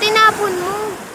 tinapon mo.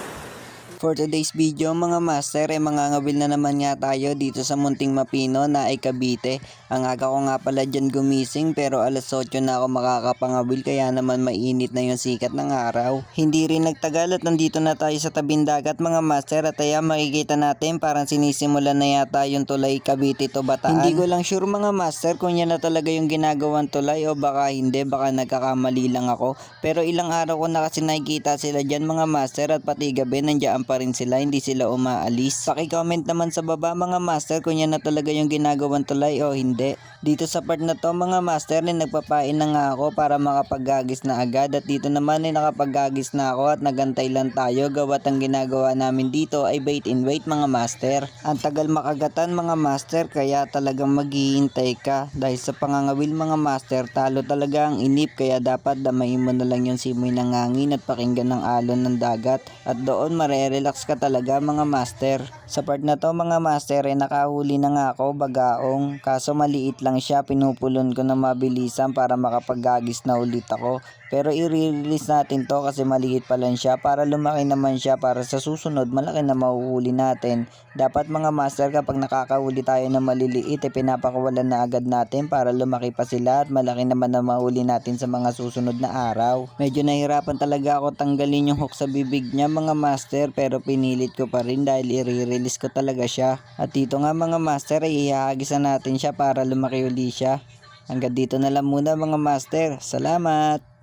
For today's video mga master ay mangangabil na naman nga tayo dito sa Munting Mapino na ay Cavite. Ang aga ko nga pala dyan gumising pero alas 8 na ako makakapangabil kaya naman mainit na yung sikat ng araw. Hindi rin nagtagal at nandito na tayo sa tabing dagat mga master at kaya makikita natin parang sinisimulan na yata yung tulay Cavite to Bataan. Hindi ko lang sure mga master kung yan na talaga yung ginagawang tulay o baka hindi baka nagkakamali lang ako. Pero ilang araw ko na kasi nakikita sila dyan mga master at pati gabi nandiyan pa rin sila, hindi sila umaalis. Paki-comment naman sa baba mga master kung yan na talaga yung ginagawang tulay o hindi. Dito sa part na to mga master ni nagpapain na nga ako para makapaggagis na agad. At dito naman ay nakapaggagis na ako at nagantay lang tayo. Gawat ang ginagawa namin dito ay bait in wait mga master. Ang tagal makagatan mga master kaya talagang maghihintay ka. Dahil sa pangangawil mga master talo talaga ang inip. Kaya dapat damayin mo na lang yung simoy ng hangin at pakinggan ng alon ng dagat. At doon marerelax ka talaga mga master. Sa part na to mga master ay nakahuli na nga ako bagaong. Kaso maliit lang siya pinupulon ko na mabilisan para makapaggagis na ulit ako. Pero i-release natin to kasi maliit pa lang siya para lumaki naman siya para sa susunod malaki na mahuhuli natin. Dapat mga master kapag nakakahuli tayo na maliliit ay pinapakawalan na agad natin para lumaki pa sila at malaki naman na mahuli natin sa mga susunod na araw. Medyo nahirapan talaga ako tanggalin yung hook sa bibig niya mga master pero pinilit ko pa rin dahil i-release ko talaga siya. At dito nga mga master ay ihahagisan natin siya para lumaki siya. Hanggang dito na lang muna mga master. Salamat!